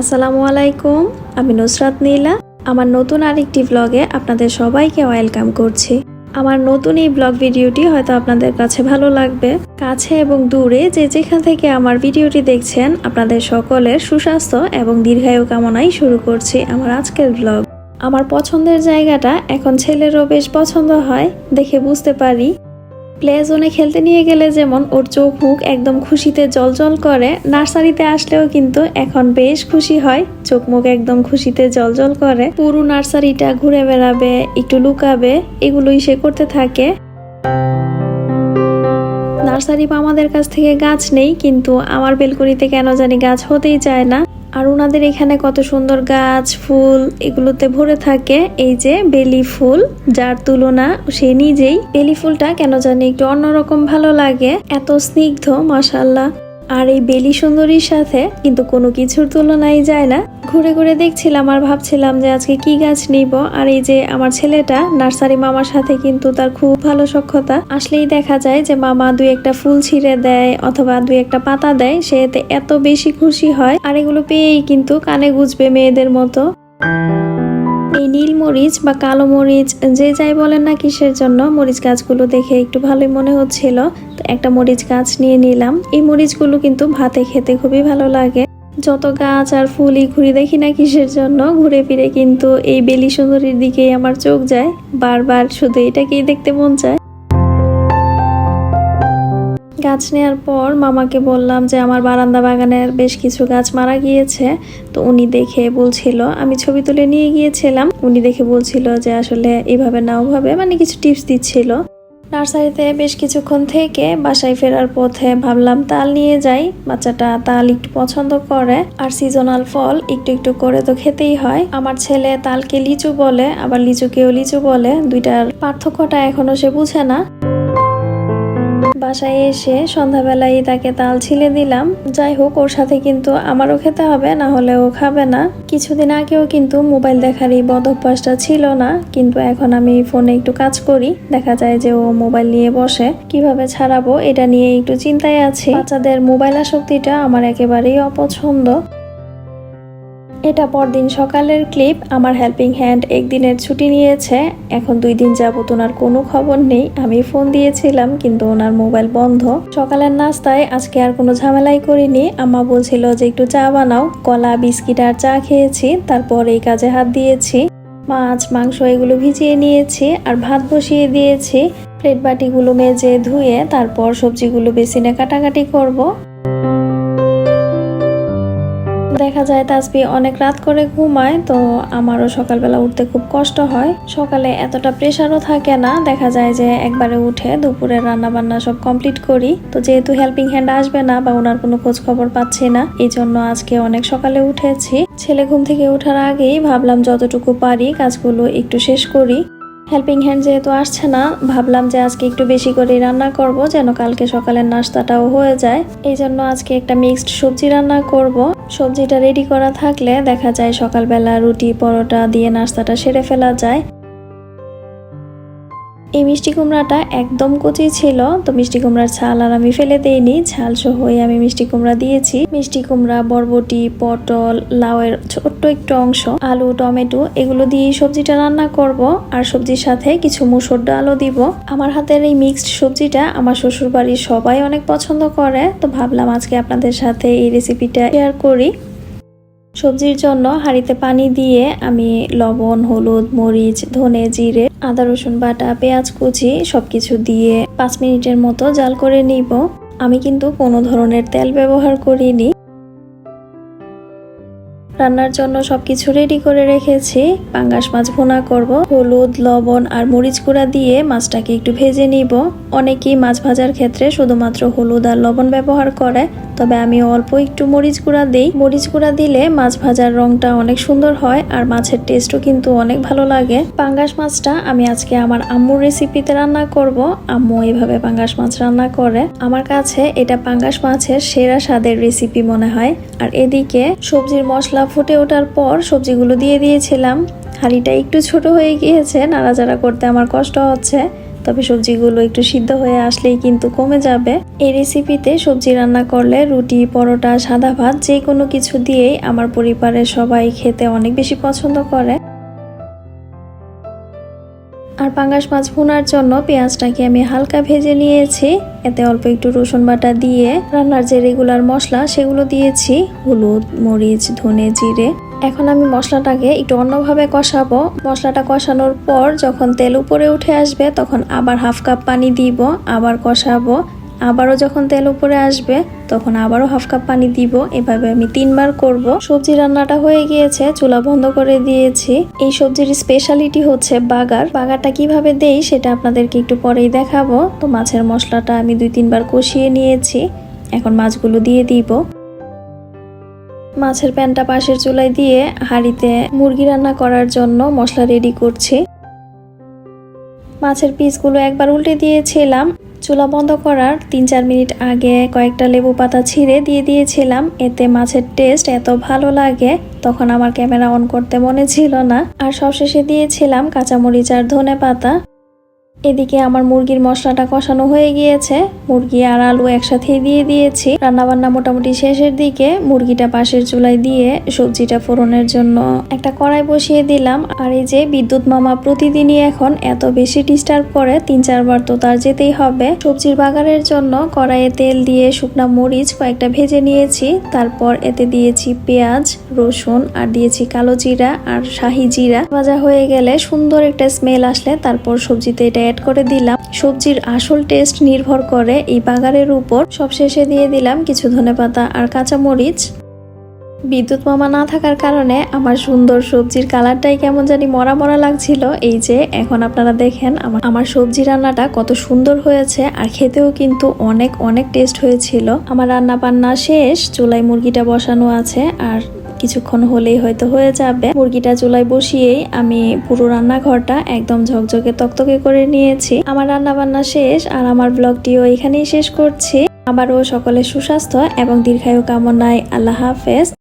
আসসালামু আলাইকুম, আমি নুসরাত নীলা। আমার নতুন আরেকটি ব্লগে আপনাদের সবাইকে ওয়েলকাম করছি। আমার নতুন এই ব্লগ ভিডিওটি হয়তো আপনাদের কাছে ভালো লাগবে। কাছে এবং দূরে যে যেখান থেকে আমার ভিডিওটি দেখছেন, আপনাদের সকলের সুস্বাস্থ্য এবং দীর্ঘায়ু কামনাই শুরু করছি আমার আজকের ব্লগ আমার পছন্দের জায়গাটা এখন ছেলেরও বেশ পছন্দ হয়, দেখে বুঝতে পারি। প্লে জোনে খেলতে নিয়ে গেলে যেমন ওর চোখ, মুখ একদম খুশিতে জলজল করে, নার্সারিতে আসলেও কিন্তু এখন বেশ খুশি হয়, চোখ, মুখ একদম খুশিতে জলজল করে। পুরো নার্সারিটা ঘুরে বেড়াবে, একটু লুকাবে, এগুলোই সে করতে থাকে। নার্সারি বা আমাদের কাছ থেকে গাছ নেই, কিন্তু আমার বেলকনিতে কেন জানি গাছ হতেই চায় না। আর ওনাদের এখানে কত সুন্দর গাছ, ফুল এগুলোতে ভরে থাকে। এই যে বেলি ফুল, যার তুলনা সে নিজেই বেলি ফুলটা কেন জানি একটু অন্যরকম ভালো লাগে। এত স্নিগ্ধ মাসাল্লাহ আর এই বেলি সুন্দরীর সাথে কিন্তু কোনো কিছুর তুলনাই যায় না। ঘুরে ঘুরে দেখছিলাম আর ভাবছিলাম যে আজকে কি গাছ নিব। আর এই যে আমার ছেলেটা, নার্সারি মামার সাথে কিন্তু তার খুব ভালো সক্ষতা। আসলেই দেখা যায় যে মামা দুই একটা ফুল ছিঁড়ে দেয় অথবা দুই একটা পাতা দেয়, সে এত বেশি খুশি হয়। আর এগুলো পেয়েই কিন্তু কানে গুজবে মেয়েদের মতো। এই নীল মরিচ বা কালো মরিচ, যে যাই বলেন না কিসের জন্য, মরিচ গাছগুলো দেখে একটু ভালোই মনে হচ্ছিল। তো একটা মরিচ গাছ নিয়ে নিলাম। এই মরিচগুলো কিন্তু ভাতে খেতে খুবই ভালো লাগে। যত গাছ আর ফুলই ঘুরে দেখি না কিসের জন্য, ঘুরে ফিরে কিন্তু এই বেলি সুন্দরীর দিকেই আমার চোখ যায়। বারবার শুধু এটাকেই দেখতে মন চায়। গাছ নেওয়ার পর মামাকে বললাম যে, আমার বারান্দা বাগানের বেশ কিছু গাছ মারা গিয়েছে। তো উনি দেখে বলছিল, আমি ছবি তুলে নিয়ে গিয়েছিলাম। উনি দেখে বলছিল যে, আসলে এভাবে না, ওভাবে। মানে কিছু টিপস দিচ্ছিল। নার্সারিতে বেশ কিছুক্ষণ থেকে বাসায় ফেরার পথে ভাবলাম, তাল নিয়ে যাই। বাচ্চাটা তাল একটু পছন্দ করে, আর সিজনাল ফল একটু একটু করে তো খেতেই হয়। আমার ছেলে তালকে লিচু বলে, আবার লিচুকেও লিচু বলে। দুইটার পার্থক্যটা এখনও সে বুঝে না। বাসায় এসে সন্ধ্যাবেলায় তাকে তাল ছিলে দিলাম। যাই হোক, ওর সাথে কিন্তু আমারও খেতে হবে, না হলে ও খাবে না। কিছুদিন আগেও কিন্তু মোবাইল দেখার এই বদ অভ্যাসটা ছিল না, কিন্তু এখন আমি ফোনে একটু কাজ করি। দেখা যায় যে ও মোবাইল নিয়ে বসে। কীভাবে ছাড়াবো, এটা নিয়ে একটু চিন্তায় আছি। বাচ্চাদের মোবাইল আসক্তিটা আমার একেবারেই অপছন্দ। এটা পরদিন সকালের ক্লিপ আমার হেল্পিং হ্যান্ড একদিনের ছুটি নিয়েছে, এখন দুই দিন যাবত ওনার কোনো খবর নেই। আমি ফোন দিয়েছিলাম, কিন্তু ওনার মোবাইল বন্ধ। সকালের নাস্তায় আজকে আর কোনো ঝামেলাই করিনি। আম্মা বলছিল যে একটু চা বানাও, কলা, বিস্কিট আর চা খেয়েছি, তারপর এই কাজে হাত দিয়েছি। মাছ, মাংস এগুলো ভিজিয়ে নিয়েছি আর ভাত বসিয়ে দিয়েছি। প্লেট বাটিগুলো মেজে ধুয়ে তারপর সবজিগুলো বেসিনে কাটাকাটি করব। দেখা যায় তাসবি অনেক রাত করে ঘুমায়, তো আমারও সকালবেলা উঠতে খুব কষ্ট হয়। সকালে এতটা প্রেশারও থাকে না, দেখা যায় যে একবারে উঠে দুপুরে রান্না বান্না সব কমপ্লিট করি। তো যেহেতু হেল্পিং হ্যান্ড আসবে না বা ওনার কোনো খোঁজ খবর পাচ্ছি না, এই জন্য আজকে অনেক সকালে উঠেছি। ছেলে ঘুম থেকে ওঠার আগেই ভাবলাম যতটুকু পারি কাজগুলো একটু শেষ করি। হেল্পিং হ্যান্ড যেহেতু আসছে না, ভাবলাম যে আজকে একটু বেশি করে রান্না করব, যেন কালকে সকালের নাস্তাটাও হয়ে যায়। এই জন্য আজকে একটা মিক্সড সবজি রান্না করব। সবজিটা রেডি করা থাকলে দেখা যায় সকালবেলা রুটি, পরোটা দিয়ে নাস্তাটা সেরে ফেলা যায়। এই মিষ্টি কুমড়াটা একদম কচি ছিল, তো মিষ্টি কুমড়ার ছাল আর আমি ফেলে দেইনি। ছাল সহই আমি মিষ্টি কুমড়া দিয়েছি। মিষ্টি কুমড়া, বরবটি, পটল, লাউয়ের ছোট্ট একটু অংশ, আলু, টমেটো, এগুলো দিয়ে সবজিটা রান্না করব। আর সবজির সাথে কিছু মুসুর ডালও দিব। আমার হাতের এই মিক্সড সবজিটা আমার শ্বশুর বাড়ির সবাই অনেক পছন্দ করে, তো ভাবলাম আজকে আপনাদের সাথে এই রেসিপিটা শেয়ার করি। সবজির জন্য হাঁড়িতে পানি দিয়ে আমি লবণ, হলুদ, মরিচ, ধনে জিরে, আদা, রসুন বাটা, পেঁয়াজ কুচি সবকিছু দিয়ে পাঁচ মিনিটের মতো জাল করে নিব। আমি কিন্তু কোনো ধরনের তেল ব্যবহার করিনি। রান্নার জন্য সবকিছু রেডি করে রেখেছি। পাঙ্গাস মাছ ভুনা করব। হলুদ, লবণ আর মরিচ গুঁড়া দিয়ে মাছটাকে একটু ভেজে নিব। অনেকেই মাছ ভাজার ক্ষেত্রে শুধুমাত্র হলুদ আর লবণ ব্যবহার করে, তবে আমি অল্প একটু মরিচ গুঁড়া দিই। মরিচ গুঁড়া দিলে মাছ ভাজার রংটা অনেক সুন্দর হয় আর মাছের টেস্টও কিন্তু অনেক ভালো লাগে। পাঙ্গাস মাছটা আমি আজকে আমার আম্মুর রেসিপিতে রান্না করব। আম্মু এভাবে পাঙ্গাস মাছ রান্না করে। আমার কাছে এটা পাঙ্গাস মাছের সেরা স্বাদের রেসিপি মনে হয়। আর এদিকে সবজির মশলা ফুটে ওঠার পর সবজিগুলো দিয়ে দিয়েছিলাম। হাঁড়িটা একটু ছোট হয়ে গিয়েছে, নাড়াচাড়া করতে আমার কষ্ট হচ্ছে। তবে সবজিগুলো একটু সিদ্ধ হয়ে আসলেই কিন্তু কমে যাবে। এই রেসিপিতে সবজি রান্না করলে রুটি, পরোটা, সাদা ভাত যে কোনো কিছু দিয়েই আমার পরিবারের সবাই খেতে অনেক বেশি পছন্দ করে। আর পাঙ্গাস মাছ ভুনার জন্য পেঁয়াজটাকে আমি হালকা ভেজে নিয়েছি। এতে অল্প একটু রসুন বাটা দিয়ে রান্নার যে রেগুলার মশলা, সেগুলো দিয়েছি। হলুদ, মরিচ, ধনে জিরে। এখন আমি মশলাটাকে একটু অন্যভাবে কষাবো। মশলাটা কষানোর পর যখন তেল উপরে উঠে আসবে, তখন আবার হাফ কাপ পানি দিব, আবার কষাবো। আবারও যখন তেল উপরে আসবে, তখন আবারও হাফ কাপ পানি দিব। এভাবে আমি তিনবার করব। সবজি রান্নাটা হয়ে গিয়েছে, চুলা বন্ধ করে দিয়েছি। এই সবজির স্পেশালিটি হচ্ছে বাগার। বাগারটা কীভাবে দেই সেটা আপনাদেরকে একটু পরেই দেখাবো। তো মাছের মশলাটা আমি দুই তিনবার কষিয়ে নিয়েছি। এখন মাছগুলো দিয়ে দিব। মাছের প্যানটা পাশের চুলায় দিয়ে হাঁড়িতে মুরগি রান্না করার জন্য মশলা রেডি করছি। মাছের পিসগুলো একবার উল্টে দিয়েছিলাম। চুলা বন্ধ করার তিন চার মিনিট আগে কয়েকটা লেবু পাতা ছিঁড়ে দিয়ে দিয়েছিলাম। এতে মাছের টেস্ট এত ভালো লাগে, তখন আমার ক্যামেরা অন করতে মনে ছিল না। আর সবশেষে দিয়েছিলাম কাঁচামরিচ আর ধনে পাতা এদিকে আমার মুরগির মশলাটা কষানো হয়ে গিয়েছে। মুরগি আর আলু একসাথে দিয়ে দিয়েছি। রান্নাবান্না মোটামুটি শেষের দিকে মুরগিটা পাশের চুলায় দিয়ে সবজিটা ফোড়নের জন্য একটা কড়াই বসিয়ে দিলাম। আর এই যে বিদ্যুৎ মামা প্রতিদিনই এখন এত বেশি ডিস্টার্ব করে, তিন চারবার তো তার যেতেই হবে। সবজির বাগানের জন্য কড়াইয়ে তেল দিয়ে শুকনা মরিচ কয়েকটা ভেজে নিয়েছি। তারপর এতে দিয়েছি পেঁয়াজ, রসুন আর দিয়েছি কালো জিরা আর শাহি জিরা। ভাজা হয়ে গেলে সুন্দর একটা স্মেল আসলে তারপর সবজিতে এটা অ্যাড করে দিলাম। সবজির আসল টেস্ট নির্ভর করে এই বাগারের উপর। সবশেষে দিয়ে দিলাম কিছু ধনেপাতা আর কাঁচা মরিচ বিদ্যুৎ মামা না থাকার কারণে আমার সুন্দর সবজির কালারটাই কেমন জানি মরা মরা লাগছিল। এই যে, এখন আপনারা দেখেন আমার আমার সবজি রান্নাটা কত সুন্দর হয়েছে আর খেতেও কিন্তু অনেক অনেক টেস্ট হয়েছিল। আমার রান্না বান্না শেষ চুলাই মুরগিটা বসানো আছে আর কিছুক্ষণ হলেই হয়তো হয়ে যাবে। মুরগিটা চুলায় বসিয়েই আমি পুরো রান্নাঘরটা একদম ঝকঝকে তকতকে করে নিয়েছি। আমার রান্না বান্না শেষ আর আমার ব্লগটিও এখানেই শেষ করছি। আবারও সকলে সুস্বাস্থ্য এবং দীর্ঘায়ু কামনায় আল্লাহ হাফেজ।